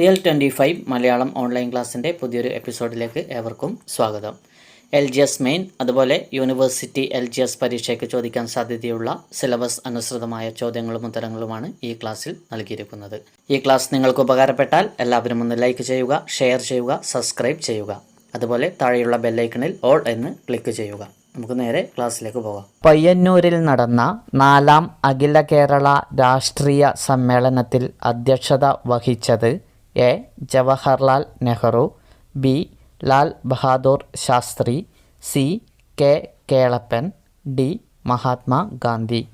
Real twenty five Malayalam online ക്ലാസ്സിന്റെ പുതിയൊരു എപ്പിസോഡിലേക്ക് ഏവർക്കും സ്വാഗതം. എൽ ജി എസ് മെയിൻ അതുപോലെ യൂണിവേഴ്സിറ്റി എൽ ജി എസ് പരീക്ഷയ്ക്ക് ചോദിക്കാൻ സാധ്യതയുള്ള സിലബസ് അനുസൃതമായ ചോദ്യങ്ങളും ഉത്തരങ്ങളുമാണ് ഈ ക്ലാസ്സിൽ നൽകിയിരിക്കുന്നത്. ഈ ക്ലാസ് നിങ്ങൾക്ക് ഉപകാരപ്പെട്ടാൽ എല്ലാവരും ഒന്ന് ലൈക്ക് ചെയ്യുക ഷെയർ ചെയ്യുക സബ്സ്ക്രൈബ് ചെയ്യുക. അതുപോലെ താഴെയുള്ള ബെല്ലൈക്കണിൽ ഓൾ എന്ന് ക്ലിക്ക് ചെയ്യുക. നമുക്ക് നേരെ ക്ലാസ്സിലേക്ക് പോകാം. പയ്യന്നൂരിൽ നടന്ന നാലാം അഖില കേരള രാഷ്ട്രീയ സമ്മേളനത്തിൽ അധ്യക്ഷത വഹിച്ചത് A. Jawaharlal Nehru B. Lal Bahadur Shastri C. K. Kelappan D. Mahatma Gandhi.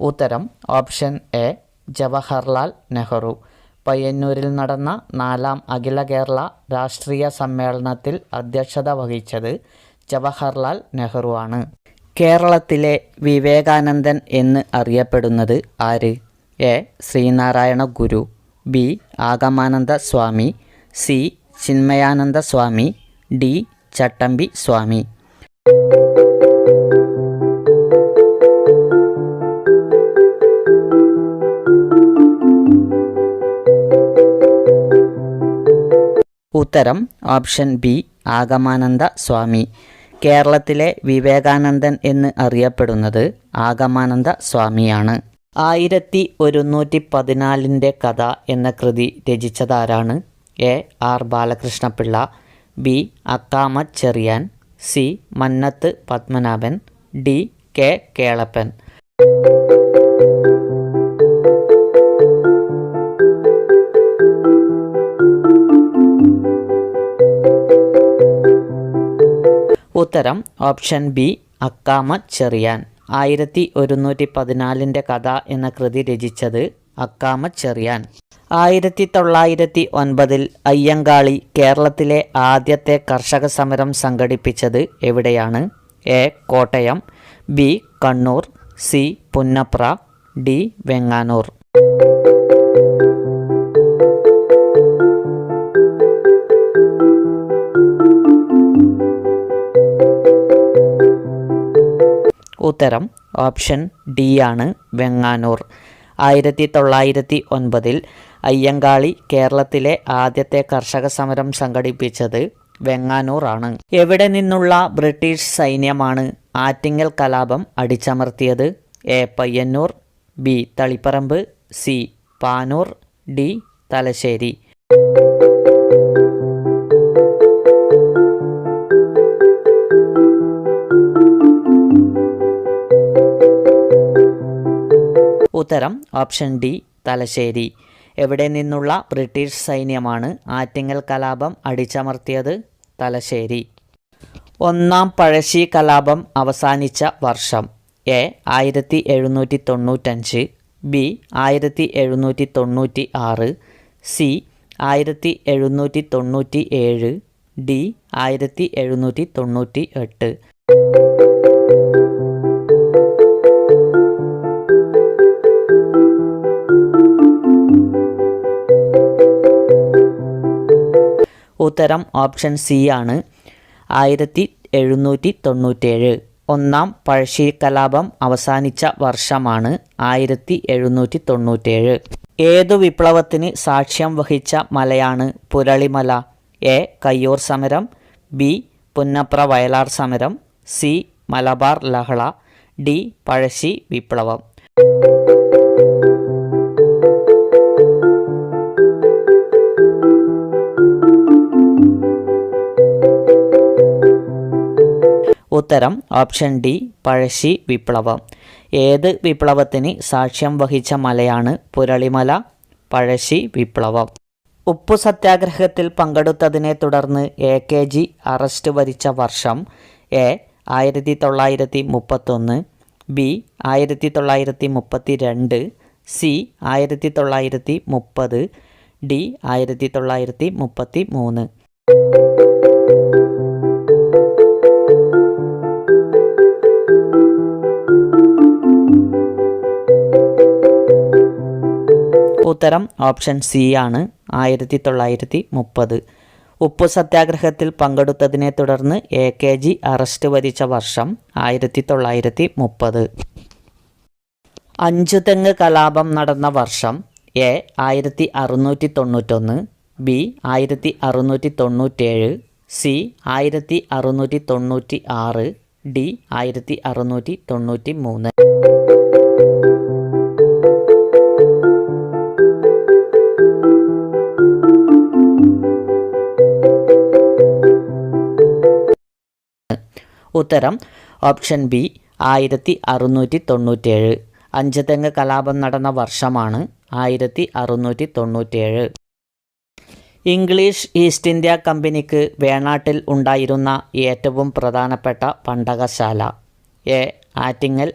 ഉത്തരം ഓപ്ഷൻ എ. ജവഹർലാൽ നെഹ്റു. പയ്യന്നൂരിൽ നടന്ന നാലാം അഖില കേരള രാഷ്ട്രീയ സമ്മേളനത്തിൽ അധ്യക്ഷത വഹിച്ചത് ജവഹർലാൽ നെഹ്റു ആണ്. കേരളത്തിലെ വിവേകാനന്ദൻ എന്ന് അറിയപ്പെടുന്നത് ആര്? A. Sreenarayana Guru B. Agamananda Swami C. Chinmayananda Swami D. ചട്ടമ്പി സ്വാമി. ഉത്തരം ഓപ്ഷൻ ബി ആഗമാനന്ദ സ്വാമി. കേരളത്തിലെ വിവേകാനന്ദൻ എന്ന് അറിയപ്പെടുന്നത് ആഗമാനന്ദ സ്വാമിയാണ്. ആയിരത്തി ഒരുന്നൂറ്റി പതിനാലിന്റെ കഥ എന്ന കൃതി രചിച്ചതാരാണ്? A R Balakrishna Pillai B Akkamma Cherian C Mannath Padmanabhan D K Kelappan. ഉത്തരം ഓപ്ഷൻ ബി അക്കാമ ചെറിയാൻ. ആയിരത്തി ഒരുന്നൂറ്റി പതിനാലിന്റെ കഥ എന്ന കൃതി രചിച്ചത് അക്കാമ ചെറിയാൻ. ആയിരത്തി തൊള്ളായിരത്തി ഒൻപതിൽ അയ്യങ്കാളി കേരളത്തിലെ ആദ്യത്തെ കർഷക സമരം സംഘടിപ്പിച്ചത് എവിടെയാണ്? A Kottayam B Kannur C Punnapra D Venganoor. ഉത്തരം ഓപ്ഷൻ ഡി ആണ് വെങ്ങാനൂർ. ആയിരത്തി തൊള്ളായിരത്തി ഒൻപതിൽ അയ്യങ്കാളി കേരളത്തിലെ ആദ്യത്തെ കർഷക സമരം സംഘടിപ്പിച്ചത് വെങ്ങാനൂർ ആണ്. എവിടെ നിന്നുള്ള ബ്രിട്ടീഷ് സൈന്യമാണ് ആറ്റിങ്ങൽ കലാപം അടിച്ചമർത്തിയത്? A Payyanur B Taliparamba C Panoor D Thalassery. ഉത്തരം ഓപ്ഷൻ ഡി തലശ്ശേരി. എവിടെ നിന്നുള്ള ബ്രിട്ടീഷ് സൈന്യമാണ് ആറ്റിങ്ങൽ കലാപം അടിച്ചമർത്തിയത്? തലശ്ശേരി. ഒന്നാം പഴശ്ശി കലാപം അവസാനിച്ച വർഷം. എ ആയിരത്തി എഴുന്നൂറ്റി തൊണ്ണൂറ്റഞ്ച് ബി ആയിരത്തി എഴുന്നൂറ്റി തൊണ്ണൂറ്റി ആറ് സി ആയിരത്തി എഴുന്നൂറ്റി തൊണ്ണൂറ്റി ഏഴ് ഡി ആയിരത്തി എഴുന്നൂറ്റി തൊണ്ണൂറ്റി എട്ട് ഉത്തരം ഓപ്ഷൻ സി ആണ്. ആയിരത്തി എഴുന്നൂറ്റി തൊണ്ണൂറ്റേഴ്. ഒന്നാം പഴശ്ശി കലാപം അവസാനിച്ച വർഷമാണ് ആയിരത്തി എഴുന്നൂറ്റി തൊണ്ണൂറ്റേഴ്. ഏതു വിപ്ലവത്തിന് സാക്ഷ്യം വഹിച്ച മലയാണ് പുരളിമല? എ. കയ്യൂർ സമരം ബി. പുന്നപ്ര വയലാർ സമരം സി. മലബാർ ലഹള ഡി. പഴശ്ശി വിപ്ലവം. ഉത്തരം ഓപ്ഷൻ ഡി പഴശ്ശി വിപ്ലവം. ഏത് വിപ്ലവത്തിന് സാക്ഷ്യം വഹിച്ച മലയാണ് പുരളിമല പഴശ്ശി വിപ്ലവം? ഉപ്പു സത്യാഗ്രഹത്തിൽ പങ്കെടുത്തതിനെ തുടർന്ന് എ കെ ജി അറസ്റ്റ് വരിച്ച വർഷം എ ആയിരത്തി തൊള്ളായിരത്തി മുപ്പത്തൊന്ന് ബി ആയിരത്തി തൊള്ളായിരത്തി മുപ്പത്തി രണ്ട് സി ആയിരത്തി തൊള്ളായിരത്തി മുപ്പത് ഡി ആയിരത്തി തൊള്ളായിരത്തി മുപ്പത്തി മൂന്ന് ഉത്തരം ഓപ്ഷൻ സി ആണ്. ആയിരത്തി തൊള്ളായിരത്തി മുപ്പത് ഉപ്പു സത്യാഗ്രഹത്തിൽ പങ്കെടുത്തതിനെ തുടർന്ന് എ കെ ജി അറസ്റ്റ് വരിച്ച വർഷം ആയിരത്തി തൊള്ളായിരത്തി മുപ്പത് അഞ്ചുതെങ്ങ് കലാപം നടന്ന വർഷം എ ആയിരത്തി അറുന്നൂറ്റി തൊണ്ണൂറ്റൊന്ന് ബി ആയിരത്തി അറുന്നൂറ്റി തൊണ്ണൂറ്റേഴ് സി ആയിരത്തി അറുന്നൂറ്റി തൊണ്ണൂറ്റി ആറ് ഡി ആയിരത്തി അറുന്നൂറ്റി തൊണ്ണൂറ്റി മൂന്ന് ഉത്തരം ഓപ്ഷൻ ബി ആയിരത്തി അറുന്നൂറ്റി തൊണ്ണൂറ്റേഴ് അഞ്ചുതെങ്ങ് കലാപം നടന്ന വർഷമാണ് ആയിരത്തി അറുന്നൂറ്റി തൊണ്ണൂറ്റേഴ് ഇംഗ്ലീഷ് ഈസ്റ്റ് ഇന്ത്യ കമ്പനിക്ക് വേണാട്ടിൽ ഉണ്ടായിരുന്ന ഏറ്റവും പ്രധാനപ്പെട്ട പണ്ടകശാല. A Attingal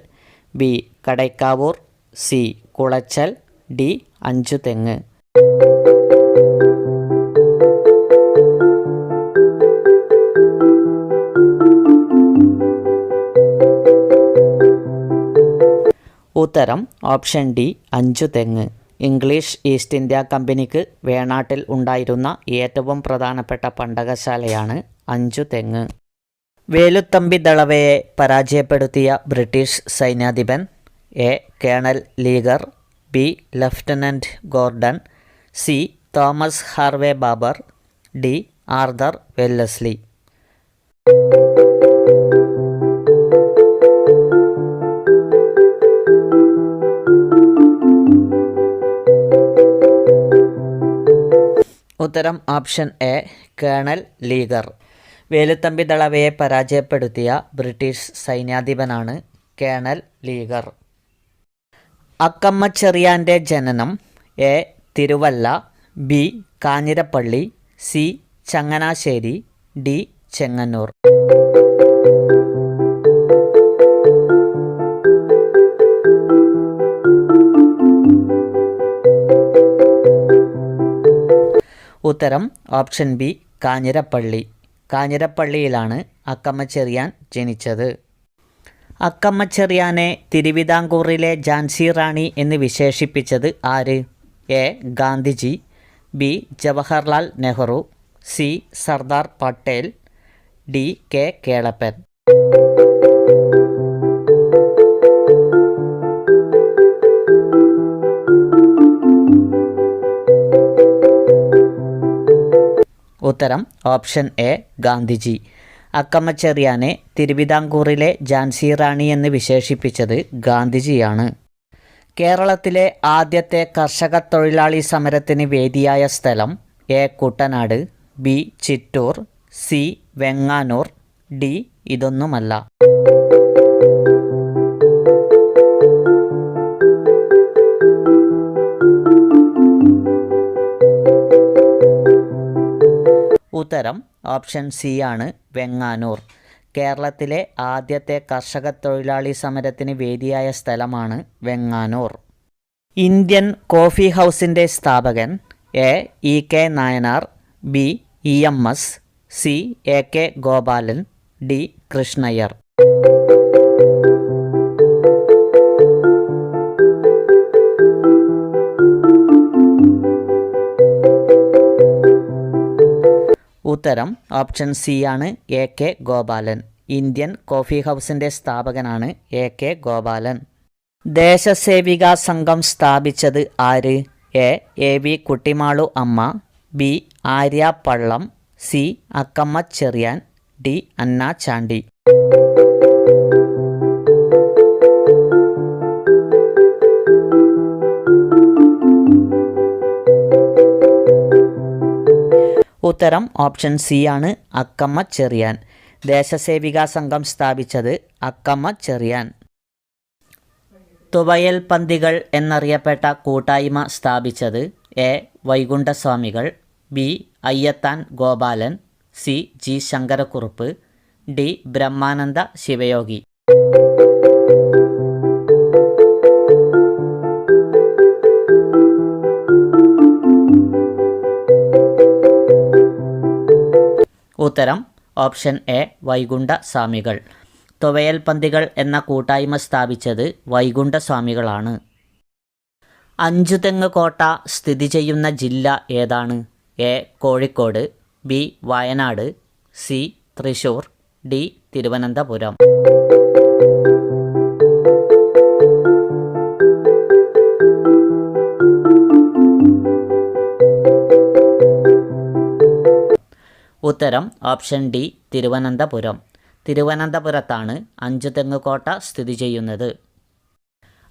B Kadakkavoor C Colachel D Anchuthengu. ഉത്തരം ഓപ്ഷൻ ഡി അഞ്ചു തെങ്ങ്. ഇംഗ്ലീഷ് ഈസ്റ്റ് ഇന്ത്യ കമ്പനിക്ക് വേണാട്ടിൽ ഉണ്ടായിരുന്ന ഏറ്റവും പ്രധാനപ്പെട്ട പണ്ടകശാലയാണ് അഞ്ചു തെങ്ങ്. വേലുത്തമ്പി ദളവയെ പരാജയപ്പെടുത്തിയ British സൈന്യാധിപൻ A. Colonel Leger B. Lieutenant Gordon C. Thomas Harvey Baber D. Arthur Wellesley. ഉത്തരം option A colonel Leger. Veluthampi ദളവയെ പരാജയപ്പെടുത്തിയ ബ്രിട്ടീഷ് സൈന്യാധിപനാണ് കേണൽ ലീഗർ. അക്കമ്മ ചെറിയാന്റെ ജനനം A Thiruvalla B Kanjirappally C Changanassery D Chengannur. ഉത്തരം ഓപ്ഷൻ ബി കാഞ്ഞിരപ്പള്ളി. കാഞ്ഞിരപ്പള്ളിയിലാണ് അക്കമ്മച്ചെറിയാൻ ജനിച്ചത്. അക്കമ്മച്ചെറിയാനെ തിരുവിതാംകൂറിലെ ജാൻസി റാണി എന്ന് വിശേഷിപ്പിച്ചത് ആര്? A Gandhiji B Jawaharlal Nehru C Sardar Patel D K Kelappan. ഉത്തരം ഓപ്ഷൻ എ ഗാന്ധിജി. അക്കമ്മച്ചെറിയാനെ തിരുവിതാംകൂറിലെ ജാൻസി റാണി എന്ന് വിശേഷിപ്പിച്ചത് ഗാന്ധിജിയാണ്. കേരളത്തിലെ ആദ്യത്തെ കർഷക തൊഴിലാളി സമരത്തിന് വേദിയായ സ്ഥലം A Kuttanad B Chittur C Venganoor D ഇതൊന്നുമല്ല. ഉത്തരം ഓപ്ഷൻ സി ആണ് വെങ്ങാനൂർ. കേരളത്തിലെ ആദ്യത്തെ കർഷക തൊഴിലാളി സമരത്തിന് വേദിയായ സ്ഥലമാണ് വെങ്ങാനൂർ. ഇന്ത്യൻ കോഫി ഹൗസിന്റെ സ്ഥാപകൻ A. E. K. Nayanar B. E. M. S C. A. K. Gopalan D. Krishnayyar. ഉത്തരം ഓപ്ഷൻ സി ആണ് A K Gopalan. Indian coffee ഹൗസിന്റെ സ്ഥാപകനാണ് എ കെ ഗോപാലൻ. ദേശസേവിക സംഘം സ്ഥാപിച്ചത് ആര്? A A V Kuttimalu Amma B Arya Pallam C Accamma Cherian D Anna Chandy. ഉത്തരം option C ആണ് അക്കമ്മ ചെറിയാൻ. ദേശസേവിക സംഘം സ്ഥാപിച്ചത് അക്കമ്മ ചെറിയാൻ. തുവയൽ പന്തികൾ എന്നറിയപ്പെട്ട കൂട്ടായ്മ സ്ഥാപിച്ചത് A. Vaikunda Swamikal B. Ayyathan Gopalan C. G. Sankarakurup D. Brahmananda Sivayogi. ഉത്തരം ഓപ്ഷൻ എ വൈകുണ്ഠ സ്വാമികൾ തുവയൽ പന്തികൾ എന്ന കൂട്ടായ്മ സ്ഥാപിച്ചത് വൈകുണ്ഠ സ്വാമികളാണ് അഞ്ചുതെങ്ങ് കോട്ട സ്ഥിതി ചെയ്യുന്ന ജില്ല ഏതാണ്? A Kozhikode B Wayanad C Thrissur D Thiruvananthapuram. ഉത്തരം ഓപ്ഷൻ ഡി തിരുവനന്തപുരം. തിരുവനന്തപുരത്താണ് അഞ്ചുതെങ്ങ് കോട്ട സ്ഥിതി ചെയ്യുന്നത്.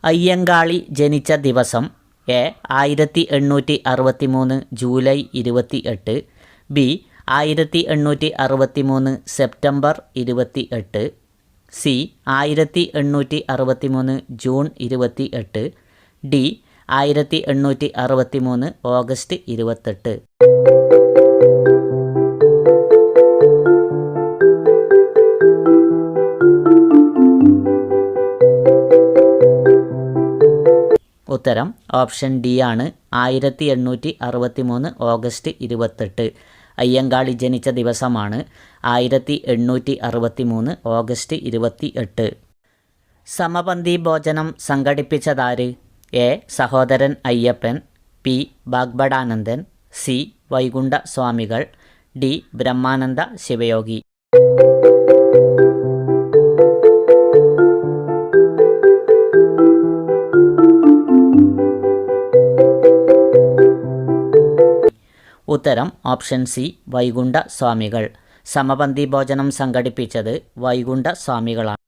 അയ്യങ്കാളി ജനിച്ച ദിവസം എ ആയിരത്തി എണ്ണൂറ്റി അറുപത്തി മൂന്ന് ജൂലൈ ഇരുപത്തി എട്ട് ബി ആയിരത്തി എണ്ണൂറ്റി അറുപത്തി മൂന്ന് സെപ്റ്റംബർ ഇരുപത്തി എട്ട് സി ആയിരത്തി എണ്ണൂറ്റി അറുപത്തി മൂന്ന് ജൂൺ ഇരുപത്തി എട്ട് ഡി ആയിരത്തി എണ്ണൂറ്റി അറുപത്തി മൂന്ന് ഓഗസ്റ്റ് ഇരുപത്തെട്ട്. ഉത്തരം ഓപ്ഷൻ ഡി ആണ്. ആയിരത്തി എണ്ണൂറ്റി അറുപത്തി മൂന്ന് ഓഗസ്റ്റ് ഇരുപത്തെട്ട്. അയ്യങ്കാളി ജനിച്ച ദിവസമാണ് ആയിരത്തി എണ്ണൂറ്റി അറുപത്തി മൂന്ന് ഓഗസ്റ്റ് ഇരുപത്തി എട്ട് സമപന്തി ഭോജനം സംഘടിപ്പിച്ചതാര്? A. Sahodaran Ayyappan P Vagbhatanandan C. Vaikunda Swamikal D. Brahmananda Sivayogi. ഉത്തരം ഓപ്ഷൻ സി വൈകുണ്ഠ സ്വാമികൾ സമപന്തി ഭോജനം സംഘടിപ്പിച്ചത് വൈകുണ്ഠ സ്വാമികളാണ്